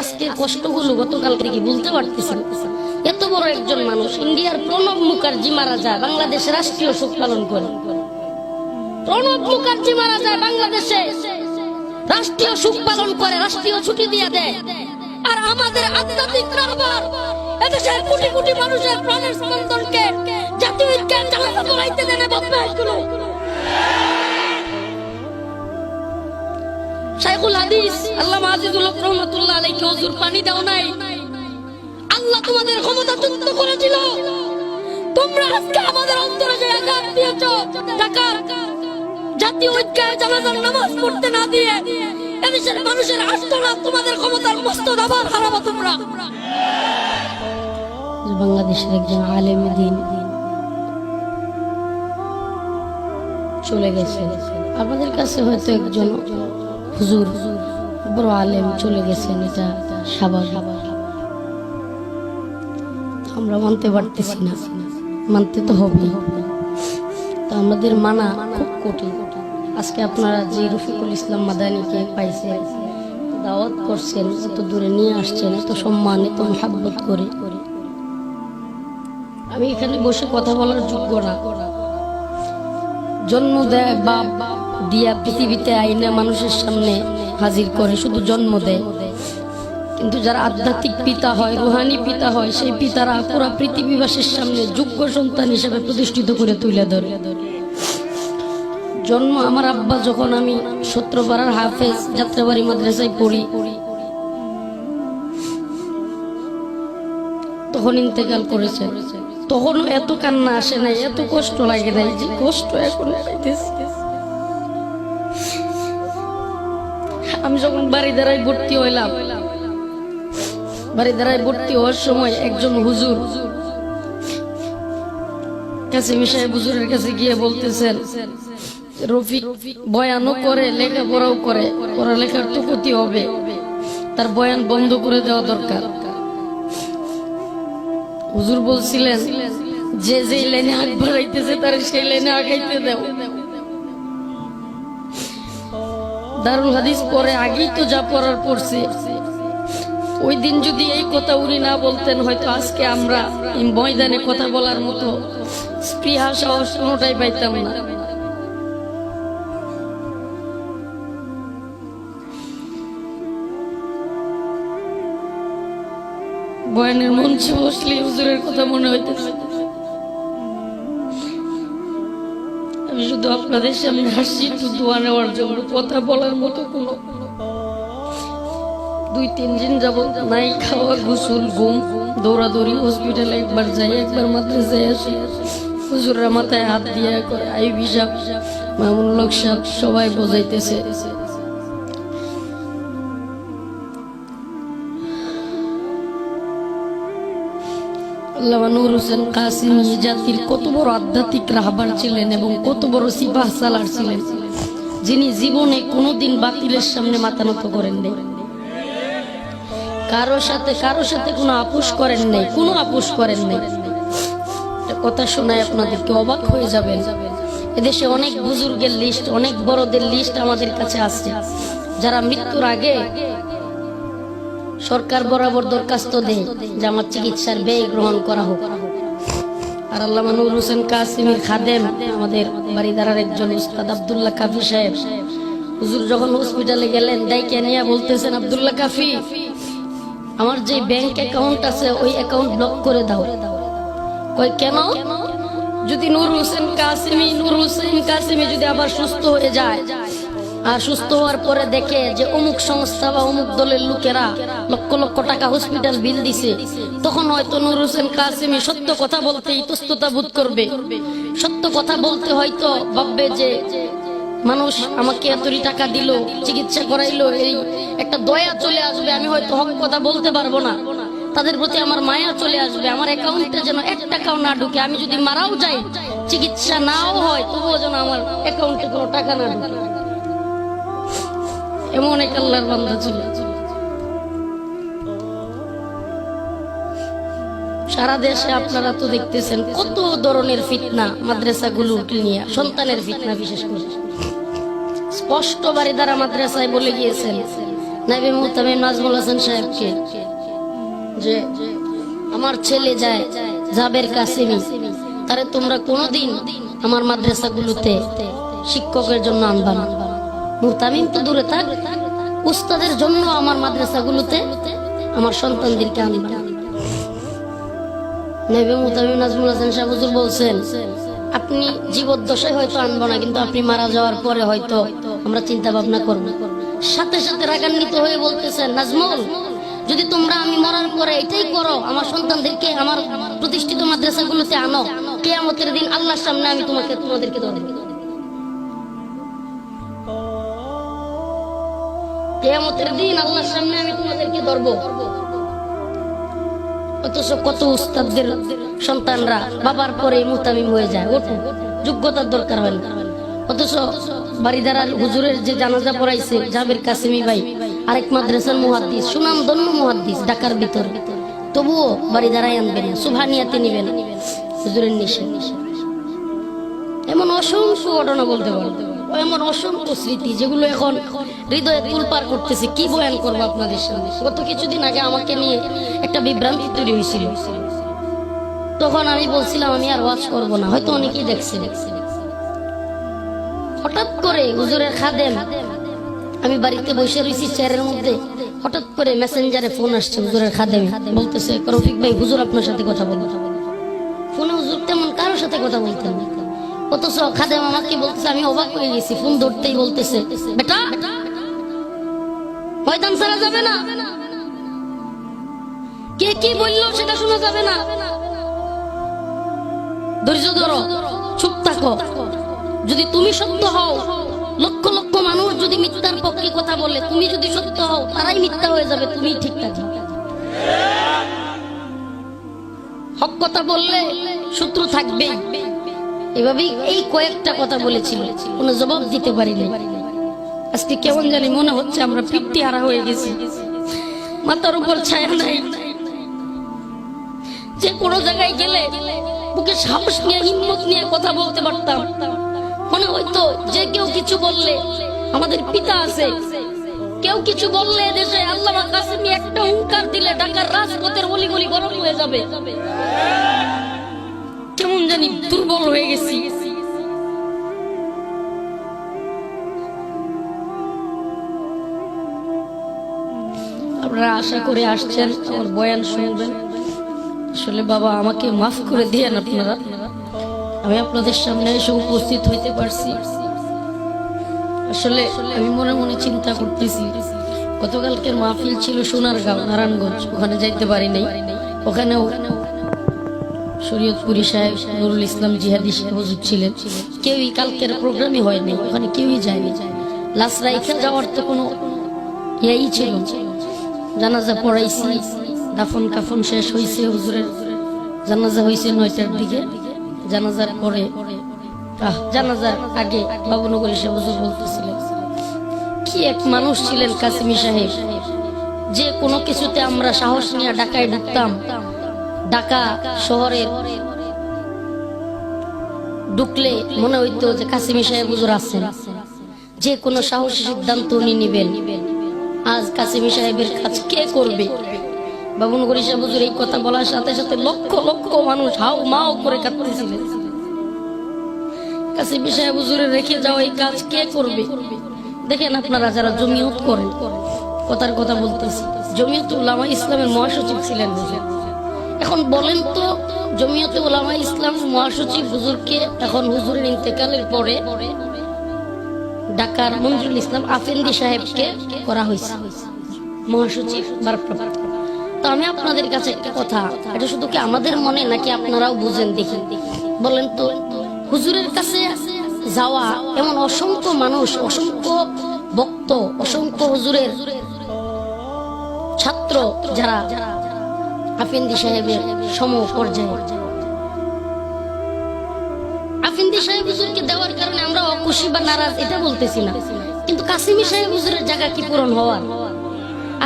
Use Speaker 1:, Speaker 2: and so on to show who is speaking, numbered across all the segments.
Speaker 1: আজকে কষ্টগুলো বুঝতে পারতেছি এত বড় একজন মানুষ ইন্ডিয়ার প্রণব মুখার্জি মারা যায় বাংলাদেশে রাষ্ট্রীয় শোক পালন করে। প্রণব মুখার্জি মারা যায়, বাংলাদেশে। রাষ্ট্রীয় সুখ পালন করে, রাষ্ট্রীয় ছুটি দিয়ে দেয়। আর আমাদের আধ্যাত্মিক এদেশের কোটি কোটি মানুষের প্রাণের স্পন্দনকে জাতীয় দেনে হাদিস আল্লাহ আজিজুল রহমাতুল্লাহ হুজুর পানি দাও নাই। আল্লাহ তোমাদের ক্ষমতা তুচ্ছ করেছিল। তোমরা আজকে আমাদের অন্তরে যে আঘাত দিয়েছ, টাকা, জাতীয় ঐক্যের জানাজার নামাজ পড়তে না দিয়ে, এদেশের মানুষের আস্তনা তোমাদের ক্ষমতার মস্ত দাবার হারাবো তোমরা। বাংলাদেশের একজন আলেম দিন চলে গেছে। আমাদের কাছে হয়তো একজন হুজুর, বড় আলেম চলে গেছেন, এটা স্বাভাবিক। আমরা মানতে পারতেছি না, মানতে তো হবে তো আমাদের মানা খুব কঠিন। আজকে আপনারা যে রফিকুল ইসলাম মাদানিকে পাইছেন, দাওয়াত করছেন, এত দূরে নিয়ে আসছেন, এত সম্মান, এত মহাব্বত করে। আমি এখানে বসে কথা বলার যোগ্য না। জন্ম দেয় বাপ দিয়া পৃথিবীতে আইনা মানুষের সামনে হাজির করে, শুধু জন্ম দেয়। কিন্তু যারা আধ্যাত্মিক পিতা হয়, রুহানি পিতা হয়, সেই পিতারা পুরা পৃথিবীবাসীর সামনে যোগ্য সন্তান হিসেবে প্রতিষ্ঠিত করে তুলে ধরে। জন্ম আমার আব্বা যখন আমি সত্রপাড়ার হাফেজ যাত্রাবাড়ি মাদ্রাসায় পড়ি, তখন ইন্তেকাল করেছে। তখনও এত কান্না আসে নাই, এত কষ্ট লাগে নাই যে কষ্ট এখন আমি যখন বাড়ি দ্বারাই ভর্তি হইলাম, বাড়ি দ্বারাই ভর্তি হওয়ার সময় একজন হুজুর কাছে মিশাই হুজুরের কাছে গিয়ে বলতেছেন, রফিক বয়ানও করে, লেখাপড়াও করে, পড়ালেখার তো ক্ষতি হবে, তার বয়ান বন্ধ করে দেওয়া দরকার। হুজুর বলছিলেন, যে যে লাইনে আগ বাড়াইতেছে, তার সেই লাইনে আগাইতে দাও। দারুল হাদিস পরে আগেই তো যা পড়ার পড়ছে। ওই দিন যদি এই কথা উনি না বলতেন, হয়তো আজকে আমরা ময়দানে কথা বলার মতো স্পৃহা সাহস কোনোটাই পাইতাম না। বয়ানের মঞ্চে বসলে হুজুরের কথা মনে হইতেছে। শুধু আপনাদের সামনে হাসি, একটু দোয়া নেওয়ার জন্য, কথা বলার মতো কোনো। দুই, তিন দিন যাব নাই খাওয়া, গোসল, ঘুম, দৌড়াদৌড়ি হসপিটালে একবার যাই, একবার মাদ্রাসায় আসি। হুজুররা মাথায় হাত দিয়ে করে, আয়ু সাহেব মামুন লোক সবাই বোঝাইতেছে। কারও সাথে কারও সাথে কোনো আপোষ করেন নাই, কোনো আপোষ করেন নাই। কথা শোনায় আপনাদেরকে, অবাক হয়ে যাবেন। এদেশে অনেক বুজুর্গের লিস্ট অনেক বড়দের লিস্ট আমাদের কাছে আছে। যারা মৃত্যুর আগে সরকার বরাবর দরখাস্ত দেয় যে আমার চিকিৎসার ব্যয় গ্রহণ করা হোক। আর আল্লাহ নুর হোসেন কাসিমের খাদেম, আমাদের বাড়িদারার একজন উস্তাদ আবদুল্লাহ কাফি সাহেব। হুজুর যখন হসপিটালে গেলেন, ডাইকে নিয়ে বলতেছেন, আবদুল্লাহ কাফি, আমার যে ব্যাংক অ্যাকাউন্ট আছে, ওই অ্যাকাউন্ট ব্লক করে দাও। কই কেন? যদি নূর হোসেন কাসিমি নূর হোসেন কাসিমি যদি আবার সুস্থ হয়ে যায় সুস্থ হওয়ার পরে দেখে যে অমুক সংস্থা বা অমুক দলের লোকেরা লক্ষ লক্ষ টাকা হসপিটাল বিল দিছে, তখন হয়তো নুর হোসেন কাসিমি সত্য কথা বলতে ইতস্ততা বোধ করবে। সত্য কথা বলতে হয়তো ভাববে যে, মানুষ আমাকে এতই টাকা দিল, চিকিৎসা করাইলো, এই একটা দয়া চলে আসবে, আমি হয়তো হক কথা বলতে পারব না। তাদের প্রতি আমার মায়া চলে আসবে, আমার অ্যাকাউন্টে যেন এক টাকাও না ঢুকে, আমি যদি মারাও যাই, চিকিৎসা নাও হয়, তবুও যেন আমার অ্যাকাউন্টে কোনো টাকা না ঢুকে। এমন এক আল্লাহর বান্ধা ছিল। সারা দেশে আপনারা তো দেখতেছেন কত ধরনের ফিতনা মাদ্রাসাগুলো নিয়ে, সন্তানের ফিতনা বিশেষ করে। স্পষ্ট বাড়ি দ্বারা মাদ্রাসায় বলে গিয়েছেন নাইবে মুহতামিম নাজমুল হাসান সাহেবকে যে, আমার ছেলে যায় জাবের কাসিমি, তারে তোমরা কোনোদিন আমার মাদ্রাসাগুলোতে শিক্ষকের জন্য আনবা না। মুহতামিম তো দূরে থাক। উস্তাদের জন্য আমার মাদ্রাসাগুলোতে আমার সন্তানদেরকে না নেবে নাজমুল হাসান বলছেন, আপনি জীবদ্দশায় হয়তো আনব না, কিন্তু আপনি মারা যাওয়ার পরে হয়তো আমরা চিন্তা ভাবনা করব। সাথে সাথে রাগান্বিত হয়ে বলতেছেন, নাজমুল, যদি তোমরা আমি মরার পরে এটাই করো, আমার সন্তানদেরকে আমার প্রতিষ্ঠিত মাদ্রাসাগুলোতে আনো, কেয়ামতের দিন আল্লাহর সামনে আমি তোমাকে, তোমাদেরকে ধরে কেয়ামতের দিন আল্লাহর সামনে আমি তোমাদেরকে ধরবো। অথচ কত উস্তাদদের সন্তানরা বাবার পরে মুতামিম হয়ে যায়। ওঠে, যোগ্যতার দরকার হয় না। অথচ বাড়িদারার হুজুরের যে জানাজা পড়াইছে, জাবের কাসিমি ভাই, আরেক মাদ্রাসার মুহাদ্দিস সুনাম দন্য মুহাদ্দিস, ঢাকার ভিতরে। তবুও বাড়িদারাই আনবে না সুভানিয়াতে নিবে না। হুজুরের নিশে এমন অসংখ্য ঘটনা বলতে পারো। এমন অসংখ্য স্মৃতি যেগুলো এখন হৃদয়ে তুলপার করতেছে। কি বয়ান করব আপনাদের সামনে? গত কিছুদিন আগে আমাকে নিয়ে একটা বিভ্রান্তি তৈরি হয়েছিল। তখন আমি বলছিলাম, আমি আর ওয়াচ করব না। হয়তো অনেকেই দেখছে হঠাৎ করে হুজুরের খাদেম, আমি বাড়িতে বসে রয়েছি চেয়ারের মধ্যে। হঠাৎ করে মেসেঞ্জারে ফোন আসছে হুজুরের খাদেমে। বলতেছে, রফিক ভাই, হুজুর আপনার সাথে কথা বলব ফোনে হুজুর তেমন কারোর সাথে কথা বলতেন না। আমাকে বলতেছে, আমি অবাক হয়ে গেছি, ফোন ধরতেই বলতেছে, বেটা, ময়দান যাবে না? কে কি বলল সেটা শোনা যাবে না। ধৈর্য ধরো, চুপ থাকো। যদি তুমি সত্য হও, লক্ষ লক্ষ মানুষ যদি মিথ্যার পক্ষে কথা বলে, তুমি যদি সত্য হও, তারাই মিথ্যা হয়ে যাবে, তুমি ঠিক থাকবে হক কথা বললে শত্রু থাকবে এভাবেই এই কয়েকটা কথা বলেছিল। কোনো জবাব দিতে পারিনি। আজকে কেমন জানি মনে হচ্ছে আমরা ফিফটি হারা হয়ে গেছি। মাথার উপর ছায়া নাই। যে কোনো জায়গায় গেলে বুকে সাহস নিয়ে, হিম্মত নিয়ে কথা বলতে পারতাম। মনে হয়তো যে কেউ কিছু বললে আমাদের পিতা আছে। কেউ কিছু বললে দেশে আল্লাহ কাসিমি একটা হুঙ্কার দিলে ঢাকার রাজপথের অলি গলি গরম হয়ে যাবে। কেমন জানি দুর্বল হয়ে গেছি। আপনারা আশা করে আসছেন, আমার বয়ান শুনবেন। আসলে বাবা, আমাকে মাফ করে দিয়েন আপনারা। আমি আপনাদের সামনে এসে উপস্থিত হইতে পারছি। আসলে আমি মনে মনে চিন্তা করতেছি, গতকালকের মাহফিল ছিল সোনারগাঁও, নারায়ণগঞ্জ। ওখানে যাইতে পারি নাই। ওখানেও শরীয়তপুরি সাহেব নুরুল ইসলাম জিহাদি হুজুর ছিলেন। কেউই কালকের প্রোগ্রামই হয়নি, ওখানে কেউই যায়নি। লাশ রাইখা যাওয়ার তো কোনো ইয়াই ছিল। জানাজা পড়াইছি, দাফন কাফন শেষ হয়েছে হুজুরের। জানাজা হয়েছে নয়টার দিকে। জানাজার পরে জানাজার আগে বাবুনগর এসে হুজুর বলতেছিলেন, কি এক মানুষ ছিলেন কাসিমি সাহেব? যে কোনো কিছুতে আমরা সাহস নিয়ে ঢাকায় ঢুকতাম। ঢাকা শহরের ঢুকলে মনে হইতো যে কাসিমি সাহেব হুজুর আছেন। যে কোনো সাহসী সিদ্ধান্ত উনি নিবেন। আজ কাসিমি সাহেবের কাজ কে করবে? বাবুনগরী সাহেব হুজুর এই কথা বলার সাথে সাথে লক্ষ লক্ষ মানুষ হাও মাও করে কাঁদতেছিলেন কাসিমি সাহেব হুজুরের রেখে যাওয়া এই কাজ কে করবে? দেখেন আপনারা যারা জমিয়ত করেন, কথার কথা বলতেছি। জমিয়ত উলামা ইসলামের মহাসচিব ছিলেন হুজুর এখন বলেন তো, জমিয়তে ওলামা ইসলাম মহাসচিব হুজুরকে এখন হুজুরের ইন্তেকালের পরে ঢাকার মঞ্জুরুল ইসলাম আফেন্দি সাহেবকে করা হয়েছে, মহাসচিব তো আমি আপনাদের কাছে একটা কথা, এটা শুধু কি আমাদের মনে নাকি আপনারাও বুঝেন দেখি? বলেন তো, হুজুরের কাছে যাওয়া এমন অসংখ্য মানুষ, অসংখ্য ভক্ত, অসংখ্য হুজুরের ছাত্র যারা আফিন্দি সাহেবের সম পর্যায়ে আফিন্দি সাহেব হুজুরকে দেওয়ার কারণে আমরা অখুশি বা নারাজ এটা বলতেছি না। কিন্তু কাসিমি সাহেব হুজুরের জায়গা কি পূরণ হওয়ার?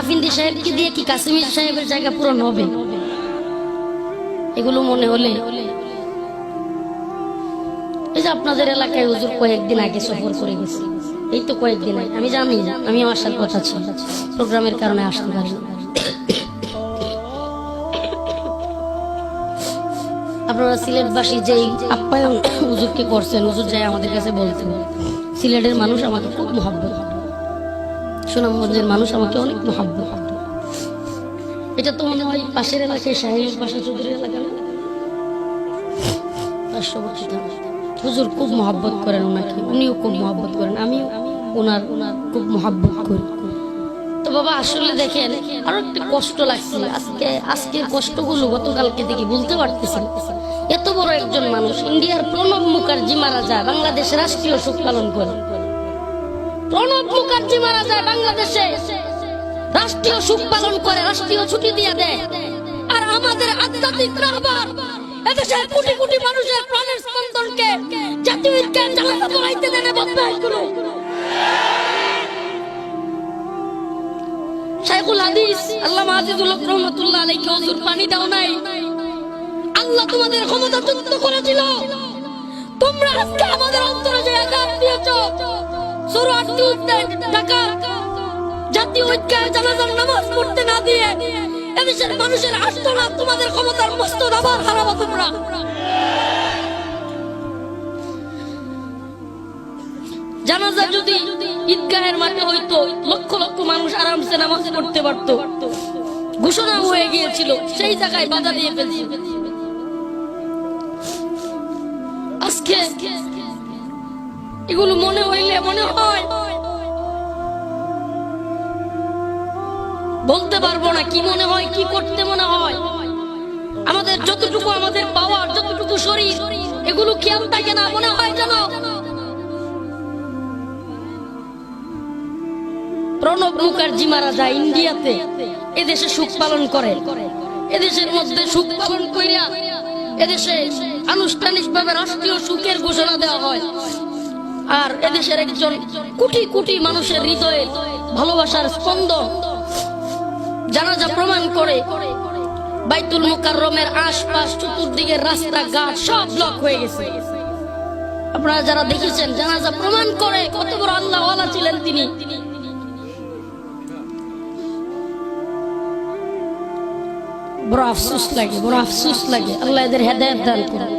Speaker 1: আফিন্দি সাহেবকে দিয়ে কি কাসিমি সাহেবের জায়গা পূরণ হবে? এগুলো মনে হলে এই যে আপনাদের এলাকায় হুজুর কয়েকদিন আগে সফর করে গেছে। এই তো কয়েকদিন আগে। আমি জানি, আমি আসার কথা ছিল। প্রোগ্রামের কারণে আসতে পারি আপনারা সিলেটবাসী যেই আপ্যায়ন হুজুরকে করছেন, হুজুর যায় আমাদের কাছে বলতেন, সিলেটের মানুষ আমাকে খুব মহাব্বত সুনামগঞ্জের মানুষ আমাকে অনেক মহাব্বত এটা তো মনে হয় পাশের এলাকায় শাহিনুর পাশা চৌধুরীর এলাকা? পার্শ্ববর্তী। হুজুর খুব মহাব্বত করেন ওনাকে, উনিও খুব মহাব্বত করেন, আমিও ওনার ওনার খুব মহাব্বত করি তো বাবা, আসলে দেখেন, আরও একটু কষ্ট লাগছে আজকে, আজকের কষ্টগুলো গতকালকে দেখি বলতে পারতেছি না। এত বড় একজন মানুষ ইন্ডিয়ার প্রণব মুখার্জি মারা যায়, বাংলাদেশ রাষ্ট্রীয় শোক পালন করে। প্রণব মুখার্জি মারা যায়, বাংলাদেশে। রাষ্ট্রীয় সুখ পালন করে, রাষ্ট্রীয় ছুটি দিয়ে দেয়। আর আমাদের আধ্যাত্মিক রাহবার কোটি কোটি মানুষের প্রাণের স্পন্দনকে জাতীয় বদমাইশ করে। শাইখুল হাদিস আল্লাহ আজিজুল হক রহমাতুল্লাহ আলাইহি, হুজুর পানি দাও নাই। আল্লাহ তোমাদের ক্ষমতা যুক্ত করেছিল। তোমরা আজকে আমাদের অন্তরে যে আঘাত দিয়েছ টাকা জাতীয় ঐক্যের জানাজার নামাজ পড়তে না দিয়ে এদেশের মানুষের তোমাদের ক্ষমতার মস্ত তোমরা। জানাজা যদি ঈদগাহের মাঠে হইতো, লক্ষ লক্ষ মানুষ আরামসে নামাজ পড়তে পারত। ঘোষণা হয়ে গিয়েছিল, সেই জায়গায় বাধা দিয়ে ফেলছে। আজকে এগুলো মনে হইলে মনে হয়। বলতে পারব না কি মনে হয়, কি করতে মনে হয়। আমাদের যতটুকু আমাদের পাওয়ার, যতটুকু শরীর, এগুলো খেয়াল থাকে না, মনে হয় যেন। প্রণব মুখার্জি মারা যায় ইন্ডিয়াতে। এদেশে সুখ পালন করে এদেশের মধ্যে সুখ পালন কইরা এদেশে আনুষ্ঠানিকভাবে রাষ্ট্রীয় সুখের ঘোষণা দেওয়া হয়। আর এদেশের একজন কোটি কোটি মানুষের হৃদয়ে ভালোবাসার স্পন্দন জানাজা প্রমাণ করে বাইতুল মুকাররমের আশপাশ চতুর্দিকের রাস্তাঘাট সব ব্লক হয়ে গেছে। আপনারা যারা দেখেছেন, জানাজা প্রমাণ করে কত বড় আল্লাহ ছিলেন তিনি। বড় আফসোস লাগে বড় আফসোস লাগে আল্লাহ এদের হেদায়ত দান করুন